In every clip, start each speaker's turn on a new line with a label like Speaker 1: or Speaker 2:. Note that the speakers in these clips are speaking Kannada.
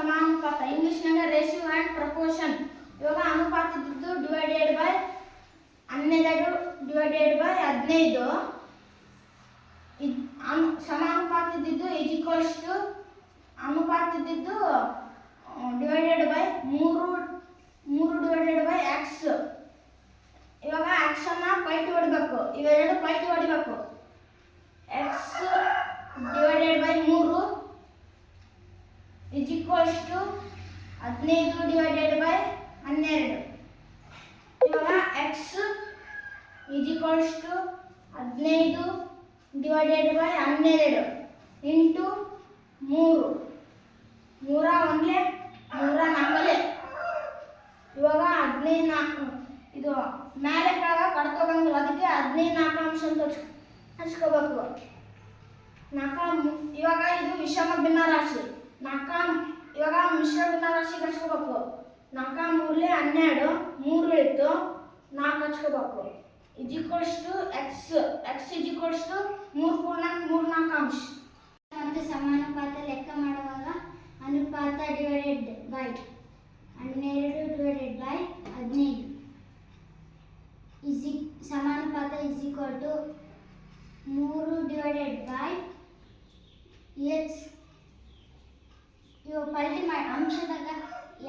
Speaker 1: ಸಮಾನುಪಾತ. ಇಂಗ್ಲಿಷ್ನಾಗ ರೇಷಿಯೋ ಆ್ಯಂಡ್ ಪ್ರಪೋರ್ಷನ್ ಇವಾಗ ಅನುಪಾತ ಇದ್ದಿದ್ದು ಡಿವೈಡೆಡ್ ಬೈ ಹನ್ನೆರಡು ಡಿವೈಡೆಡ್ ಬೈ ಹದಿನೈದು. ಸಮಾನುಪಾತ ಇದ್ದಿದ್ದು ಇಸ್ ಈಕ್ವಲ್ಸ್ ಟು ಅನುಪಾತ ಡಿವೈಡೆಡ್ ಬೈ ಮೂರು ಮೂರು ಡಿವೈಡೆಡ್ ಬೈ ಎಕ್ಸ್ ಇವಾಗ ಎಕ್ಸ್ ಅನ್ನ ಪೈಟಿ ಹೊಡಿಬೇಕು. ಇವೆರಡು ಪೈಟಿ ಹೊಡಿಬೇಕು. ಎಕ್ಸ್ ಡಿವೈಡೆಡ್ ಬೈ ಮೂರು. ಇಸ್ ಈಕ್ವಲ್ಸ್ ಟು ಹದಿನೈದು ಡಿವೈಡೆಡ್ ಬೈ ಹನ್ನೆರಡು. ಇವಾಗ ಎಕ್ಸ್ ಇಸ್ ಈಕ್ವಲ್ಸ್ ಟು ಹದಿನೈದು ಡಿವೈಡೆಡ್ ಬೈ ಹನ್ನೆರಡು ಇಂಟು ಮೂರು. ನೂರ ಒಂದ್ಲೆ, ನೂರ ನಾಲ್ಕಲೇ. ಇವಾಗ ಹದಿನೈದು ನಾಲ್ಕು ಇದು ಮೇಲೆ ಕೆಳಗ ಕಡ್ಕೋಬಂಗಿಲ್ಲ ಅದಕ್ಕೆ ಹದಿನೈದು ನಾಲ್ಕು ಅಂಶ ಅಂತ ಹಚ್- ಹಚ್ಕೋಬೇಕು. ನಾಲ್ಕ, ಇವಾಗ ಇದು ವಿಷಮ ಭಿನ್ನ ರಾಶಿ ನಾಲ್ಕ ಇವಾಗ ಮಿಶ್ರ ರಾಶಿಗೆ ಹಚ್ಕೋಬೇಕು. ನಾಲ್ಕ ಮೂರ್ಲೆ ಹನ್ನೆರಡು, ಮೂರು ಇತ್ತು, ನಾಲ್ಕು ಹಚ್ಕೋಬೇಕು. Is equals to X X is equals to ಮೂರು ಪೂರ್ಣಾಂಕ ಮೂರು ನಾಲ್ಕು ಅಂಶ.
Speaker 2: ಮತ್ತು ಸಮಾನುಪಾತ ಲೆಕ್ಕ ಮಾಡುವಾಗ ಅನುಪಾತ ಡಿವೈಡೆಡ್ ಬೈ ಹನ್ನೆರಡು ಡಿವೈಡೆಡ್ ಬೈ ಹದಿನೈದು. ಇಸಿ ಸಮಾನುಪಾತ ಇಸ್ ಈಕ್ವಲ್ ಟು ಮೂರು ಡಿವೈಡೆಡ್ ಬೈ ಎಕ್ಸ್ ಇವು ಪಲ್ಟಿ ಮಾಡಿ ಅಂಶದಾಗ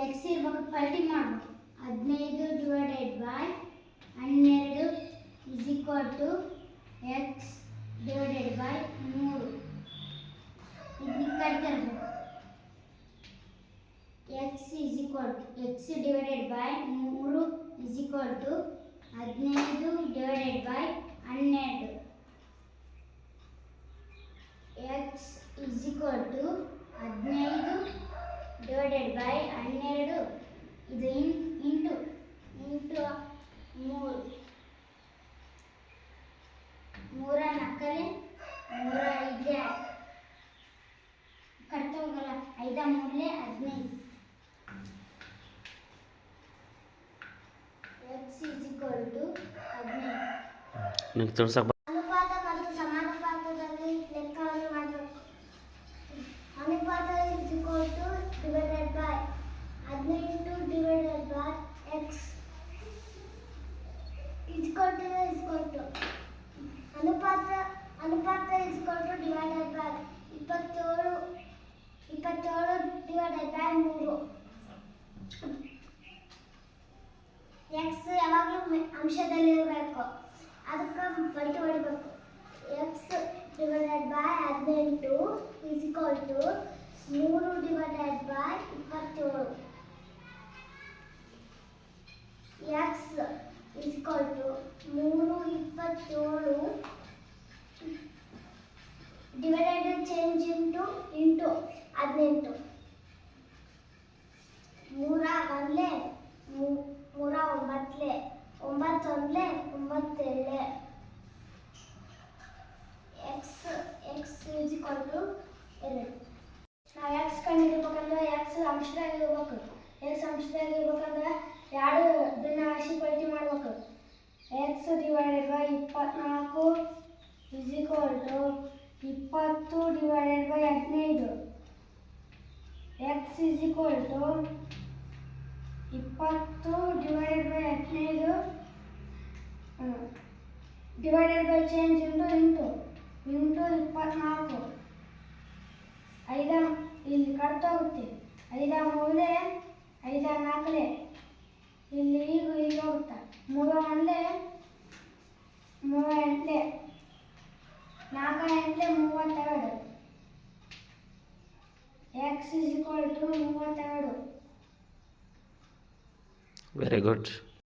Speaker 2: ಎಕ್ಸ್ ಇರ್ಬೇಕು ಪಲ್ಟಿ ಮಾಡಬೇಕು ಹದಿನೈದು ಡಿವೈಡೆಡ್ ಬೈ ಹನ್ನೆರಡು is equal to X divided by ಮೂರು ಇದನ್ನ ಕಟ್ತಿರ್ಬೇಕು X is equal to X divided by ಮೂರು ಇಸ್ ಈಕ್ವಲ್ ಟು ಹದಿನೈದು ಡಿವೈಡೆಡ್ ಬೈ ಹನ್ನೆರಡು ಎಕ್ಸ್ ಇಸ್ ಈಕ್ವಲ್ ಟು ಹದಿನೈದು ಡಿವೈಡೆಡ್ ಬೈ ಹನ್ನೆರಡು ಇದು ಇಂಟು ಇಂಟು ಮೂರು. ಮೂರ ನಕ್ಕಲೆ ಮೂರ ಐದೇ. ಕಟ್ತಾ ಹೋಗಲ್ಲ. ಐದ ಮೂರಲೆ ಹದಿನೈದು. ಎಕ್ಸ್ ಇಸ್ ಈಕ್ವಲ್ ಟು ಹದಿನೈದು.
Speaker 3: ನಿಂಗೆ ತಿಳ್ಸಕ್ಕೆ
Speaker 2: ಅನುಪಾತ ಮತ್ತು ಸಮಾನುಪಾತದಲ್ಲಿ ಲೆಕ್ಕವನ್ನು ಮಾಡಬೇಕು ಅನುಪಾತ is equal to divided by ಹದಿನೆಂಟು divided by x is equal to is equal to ಅನುಪಾತ ಅನುಪಾತ ಇಸ್ಕೊಲ್ ಟು ಡಿವೈಡೆಡ್ ಬೈ ಇಪ್ಪತ್ತೇಳು ಇಪ್ಪತ್ತೇಳು ಡಿವೈಡೆಡ್ ಬೈ ಮೂರು ಎಕ್ಸ್ ಯಾವಾಗಲೂ ಅಂಶದಲ್ಲಿರಬೇಕು ಅದಕ್ಕೆ ಪಲ್ಟಿ ಹೊಡಿಬೇಕು. ಎಕ್ಸ್ ಡಿವೈಡೆಡ್ ಬೈ ಹದಿನೆಂಟು ಇಸ್ ಈಕ್ವಲ್ ಟು ಮೂರು ಡಿವೈಡೆಡ್ ಬೈ ಇಪ್ಪತ್ತೇಳು. ಎಕ್ಸ್ ಇಸ್ ಟು ಮೂರು ಇಪ್ಪತ್ತೇಳು ಡಿವೈಡೆಡ್ ಚೇಂಜ್ ಇಂಟು ಇಂಟು ಹದಿನೆಂಟು ಮೂರ ಒಂದ್ಲೆ ಮೂ- ಮೂರ ಒಂಬತ್ತಲೆ ಒಂಬತ್ತೊಂದ್ಲೆ ಒಂಬತ್ತೇಳೆ x x is equal to ಎರಡು ನಾವು ಎಕ್ಸ್ ಕಂಡು ಹಿಡಿಬೇಕಂದ್ರೆ ಎಕ್ಸ್ ಅಂಶದಾಗ ಇರ್ಬೇಕು ಎಕ್ಸ್ ಅಂಶದಾಗ ಇರ್ಬೇಕಂದ್ರೆ ಎರಡು ದಿನ ರಾಶಿ ಪಲ್ಟಿ ಮಾಡ್ಬೇಕು. ಎಕ್ಸ್ ಡಿವೈಡೆಡ್ ಬೈ ಇಪ್ಪತ್ನಾಲ್ಕು ಇಸ್ ಈಕ್ವಲ್ ಇಪ್ಪತ್ತು ಡಿವೈಡೆಡ್ ಬೈ ಹದಿನೈದು. ಎಕ್ಸ್ ಇಸ್ ಈಕ್ವಲ್ ಇಪ್ಪತ್ತು ಡಿವೈಡೆಡ್ ಬೈ ಹದಿನೈದು divided by change into into into ಇಪ್ಪತ್ನಾಲ್ಕು. ಐದ, ಇಲ್ಲಿ ಕಟ್ತೋಗುತ್ತೆ ಐದ ಮೂರಲೆ ಐದ ನಾಲ್ಕಲೆ ಇಲ್ಲಿ ಈಗ ಇಲ್ಲಿ ಹೋಗುತ್ತೆ ಮೂರ ಒಂದ್ಲೆ ಮೂರ ಎಂಟ್ಲೆ ನಾಲ್ಕು ಎಂಟ್ಲೆ ಮೂವತ್ತೆರಡು ಎಕ್ಸ್ ಇಸ್ ಈಕ್ವಲ್ ಟು ಮೂವತ್ತೆರಡು
Speaker 3: ವೆರಿ ಗುಡ್